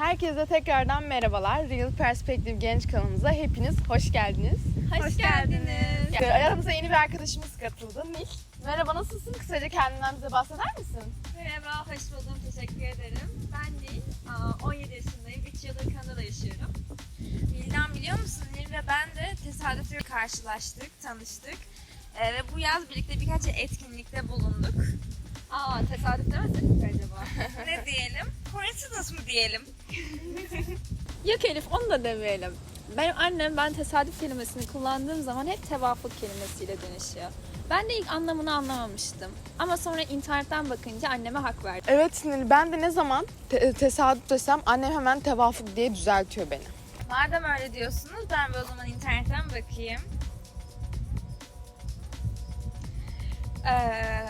Herkese tekrardan merhabalar. Real Perspektif Genç kanalımıza hepiniz hoş geldiniz. Hoş, geldiniz. Ee, Aramıza yeni bir arkadaşımız katıldı. Nil. Merhaba nasılsın? Kısaca kendinden bize bahseder misin? Merhaba, hoş buldum. Teşekkür ederim. Ben Nil, aa, 17 yaşındayım. 3 yıldır Kanada'da yaşıyorum. Bildan biliyor musun? Nil ve ben de tesadüfle karşılaştık, tanıştık. Ee, ve bu yaz birlikte birkaç etkinlikte bulunduk. Aa, tesadüf demesek mi acaba? ne diyelim? Coincidence mı diyelim? Yok Elif onu da demeyelim. Benim annem ben tesadüf kelimesini kullandığım zaman hep tevafuk kelimesiyle dönüşüyor. Ben de ilk anlamını anlamamıştım. Ama sonra internetten bakınca anneme hak verdim. Evet Nil. Ben de ne zaman te- tesadüf desem annem hemen tevafuk diye düzeltiyor beni. Madem öyle diyorsunuz ben bir o zaman internetten bakayım. Ee,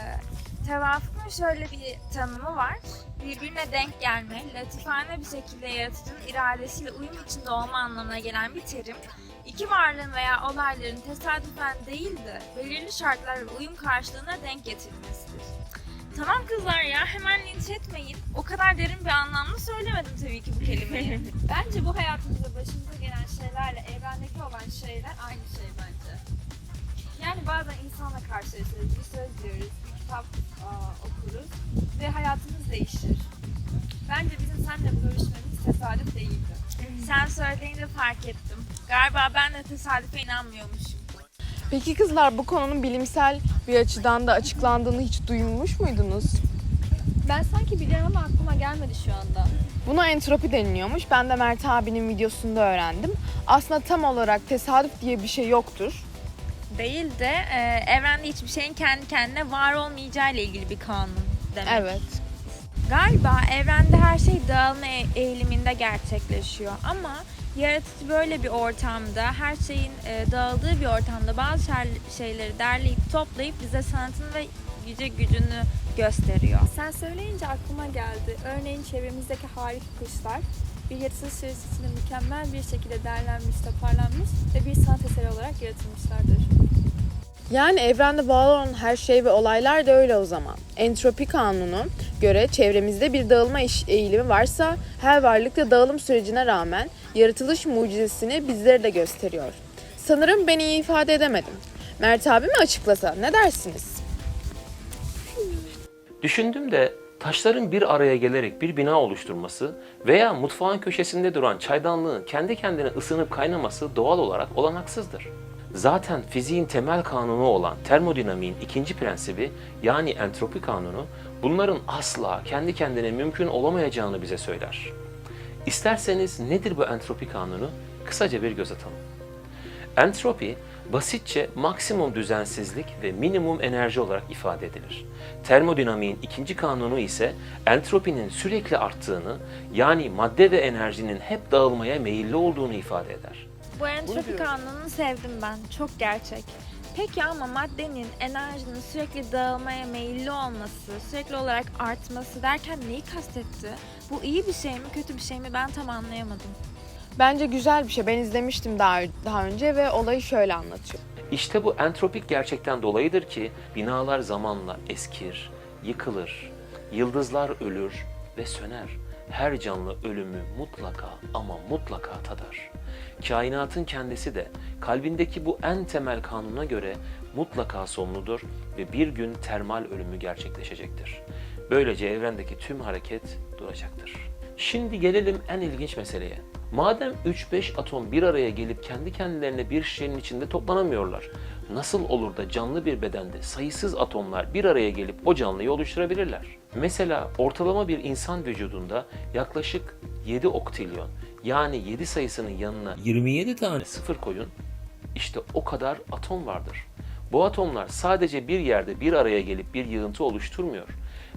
tevafukun şöyle bir tanımı var. Birbirine denk gelme, latifane bir şekilde yaratıcının iradesiyle uyum içinde olma anlamına gelen bir terim. İki varlığın veya olayların tesadüfen değil de belirli şartlar ve uyum karşılığına denk getirilmesidir. Tamam kızlar ya hemen linç etmeyin. O kadar derin bir anlamda söylemedim tabii ki bu kelimeyi. Bence bu hayatımızda başımıza gelen şeylerle evrendeki olan şeyler aynı şey bence. Yani bazen insanla karşılaşırız, bir söz diyoruz, kitap aa, okuruz ve hayatımız değişir. Bence bizim seninle görüşmemiz tesadüf değildi. Sen söyleyince fark ettim. Galiba ben de tesadüfe inanmıyormuşum. Peki kızlar bu konunun bilimsel bir açıdan da açıklandığını hiç duymuş muydunuz? Ben sanki biliyorum ama aklıma gelmedi şu anda. Buna entropi deniliyormuş. Ben de Mert abinin videosunda öğrendim. Aslında tam olarak tesadüf diye bir şey yoktur. Değil de e, evrende hiçbir şeyin kendi kendine var olmayacağı ile ilgili bir kanun demek. Evet. Galiba evrende her şey dağılma e- eğiliminde gerçekleşiyor ama yaratıcı böyle bir ortamda, her şeyin e, dağıldığı bir ortamda bazı şeyleri derleyip toplayıp bize sanatını ve yüce gücünü gösteriyor. Sen söyleyince aklıma geldi. Örneğin çevremizdeki harika kuşlar bir yaratıcı süresinde mükemmel bir şekilde derlenmiş, toparlanmış ve bir sanat eseri olarak yaratılmışlardır. Yani evrende bağlı olan her şey ve olaylar da öyle o zaman. Entropi kanunu göre çevremizde bir dağılma eğilimi varsa her varlık da dağılım sürecine rağmen yaratılış mucizesini bizlere de gösteriyor. Sanırım ben iyi ifade edemedim. Mert abi mi açıklasa ne dersiniz? Düşündüm de taşların bir araya gelerek bir bina oluşturması veya mutfağın köşesinde duran çaydanlığın kendi kendine ısınıp kaynaması doğal olarak olanaksızdır. Zaten fiziğin temel kanunu olan termodinamiğin ikinci prensibi yani entropi kanunu bunların asla kendi kendine mümkün olamayacağını bize söyler. İsterseniz nedir bu entropi kanunu? Kısaca bir göz atalım. Entropi basitçe maksimum düzensizlik ve minimum enerji olarak ifade edilir. Termodinamiğin ikinci kanunu ise entropinin sürekli arttığını yani madde ve enerjinin hep dağılmaya meyilli olduğunu ifade eder. Bu entropi kanununu sevdim ben. Çok gerçek. Peki ama maddenin, enerjinin sürekli dağılmaya meyilli olması, sürekli olarak artması derken neyi kastetti? Bu iyi bir şey mi, kötü bir şey mi ben tam anlayamadım. Bence güzel bir şey. Ben izlemiştim daha, daha önce ve olayı şöyle anlatıyor. İşte bu entropik gerçekten dolayıdır ki binalar zamanla eskir, yıkılır, yıldızlar ölür ve söner. Her canlı ölümü mutlaka ama mutlaka tadar. Kainatın kendisi de kalbindeki bu en temel kanuna göre mutlaka sonludur ve bir gün termal ölümü gerçekleşecektir. Böylece evrendeki tüm hareket duracaktır. Şimdi gelelim en ilginç meseleye. Madem 3-5 atom bir araya gelip kendi kendilerine bir şişenin içinde toplanamıyorlar, nasıl olur da canlı bir bedende sayısız atomlar bir araya gelip o canlıyı oluşturabilirler? Mesela ortalama bir insan vücudunda yaklaşık 7 oktilyon yani 7 sayısının yanına 27 tane sıfır koyun, işte o kadar atom vardır. Bu atomlar sadece bir yerde bir araya gelip bir yığıntı oluşturmuyor.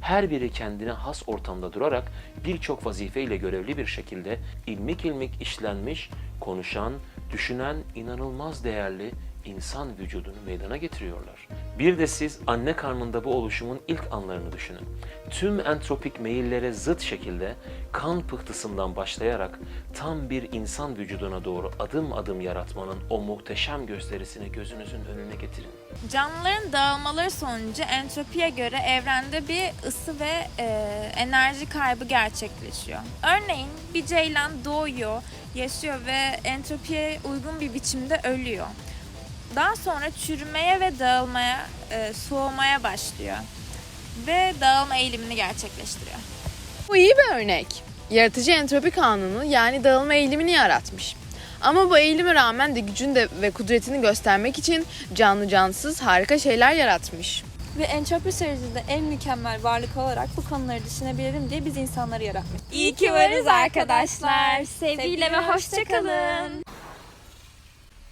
Her biri kendine has ortamda durarak birçok vazifeyle görevli bir şekilde ilmik ilmik işlenmiş, konuşan, düşünen inanılmaz değerli insan vücudunu meydana getiriyorlar. Bir de siz anne karnında bu oluşumun ilk anlarını düşünün. Tüm entropik meyillere zıt şekilde kan pıhtısından başlayarak tam bir insan vücuduna doğru adım adım yaratmanın o muhteşem gösterisini gözünüzün önüne getirin. Canlıların dağılmaları sonucu entropiye göre evrende bir ısı ve e, enerji kaybı gerçekleşiyor. Örneğin bir ceylan doğuyor, yaşıyor ve entropiye uygun bir biçimde ölüyor. Daha sonra çürümeye ve dağılmaya, e, soğumaya başlıyor ve dağılma eğilimini gerçekleştiriyor. Bu iyi bir örnek. Yaratıcı entropi kanunu yani dağılma eğilimini yaratmış. Ama bu eğilime rağmen de gücünü de ve kudretini göstermek için canlı cansız harika şeyler yaratmış. Ve entropi sürecinde en mükemmel varlık olarak bu konuları düşünebilirim diye biz insanları yaratmış. İyi ki varız arkadaşlar. Sevgiyle ve hoşçakalın.